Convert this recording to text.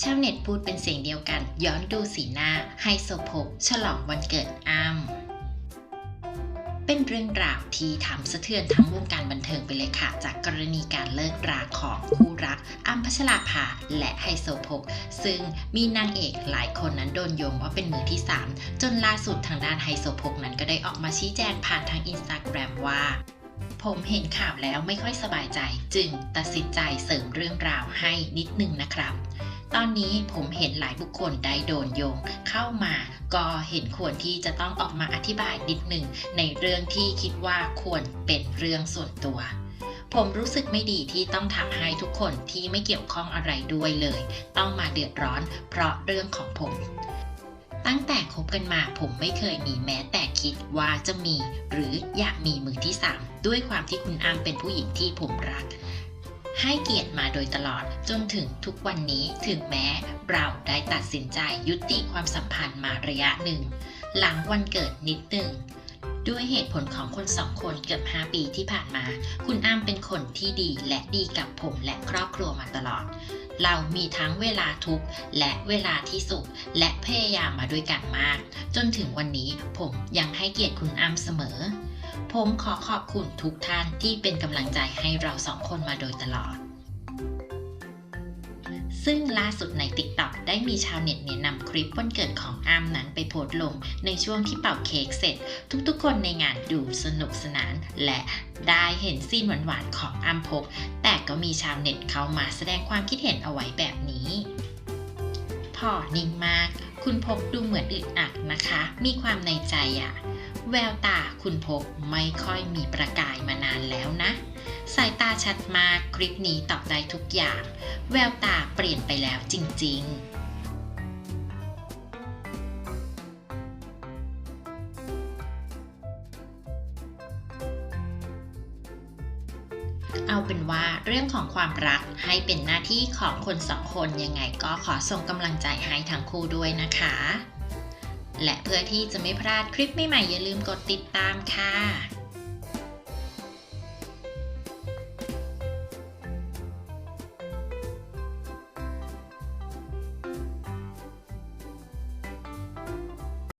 ชาวเน็ตพูดเป็นเสียงเดียวกัน ย้อนดูสีหน้าไฮโซโพกฉลองวันเกิดอ้ำเป็นเรื่องราวที่ทำสะเทือนทั้งวงการบันเทิงไปเลยค่ะ จากกรณีการเลิกราของคู่รักอ้ำพัชราภาและไฮโซโพกซึ่งมีนางเอกหลายคนนั้นโดนโยงว่าเป็นมือที่ 3 จนล่าสุดทางด้านไฮโซโพกนั้นก็ได้ออกมาชี้แจงผ่านทางอินสตาแกรมว่าผมเห็นข่าวแล้วไม่ค่อยสบายใจ จึงตัดสินใจเสริมเรื่องราวให้นิดนึงนะครับ ตอนนี้ผมเห็นหลายบุคคลได้โดนโยงเข้ามา ก็เห็นควรที่จะต้องออกมาอธิบายนิดหนึ่งในเรื่องที่คิดว่าควรเป็นเรื่องส่วนตัว ผมรู้สึกไม่ดีที่ต้องทำให้ทุกคนที่ไม่เกี่ยวข้องอะไรด้วยเลย ต้องมาเดือดร้อนเพราะเรื่องของผมตั้งแต่คบกันมาผมไม่เคยมีแม้แต่คิดว่าจะมี หรืออยากมีมือที่สามด้วยความที่คุณอ้ำเป็นผู้หญิงที่ผมรัก ให้เกียรติมาโดยตลอดจนถึงทุกวันนี้ถึงแม้เราได้ตัดสินใจยุติความสัมพันธ์มาระยะหนึ่ง หลังวันเกิดนิดหนึ่งด้วยเหตุผลของคนสองคนเกือบ 5 ปีที่ผ่านมา คุณอ้ำเป็นคนที่ดีและดีกับผมและครอบครัวมาตลอด เรามีทั้งเวลาทุกข์และเวลาที่สุข และพยายามมาด้วยกันมาก จนถึงวันนี้ผมยังให้เกียรติคุณอ้ำเสมอ ผมขอขอบคุณทุกท่านที่เป็นกำลังใจให้เราสองคนมาโดยตลอด ซึ่งล่าสุดใน TikTok ได้มีชาวเน็ตเนี่ยนำคลิปวันเกิดของอ้ำนั้นไปโพสต์ลงในช่วงที่เป่าเค้กเสร็จ ทุกๆ คนในงานดูสนุกสนานและได้เห็นซีนหวานๆของอ้ำพก ก็มีชาวเน็ตเข้ามาแสดงความคิดเห็นเอาไว้แบบนี้พอนิ่งมาก คุณพกดูเหมือนอึดอัดนะคะ มีความในใจอะแววตาคุณพกไม่ค่อยมีประกายมานานแล้วนะ สายตาชัดมากคลิปนี้ตอบได้ทุกอย่าง แววตาเปลี่ยนไปแล้วจริงๆ เอาเป็นว่าเรื่องของความรักให้เป็นหน้าที่ของคนสองคนยังไงก็ขอส่งกำลังใจให้ทั้งคู่ด้วยนะคะ และเพื่อที่จะไม่พลาดคลิปใหม่ๆอย่าลืมกดติดตามค่ะ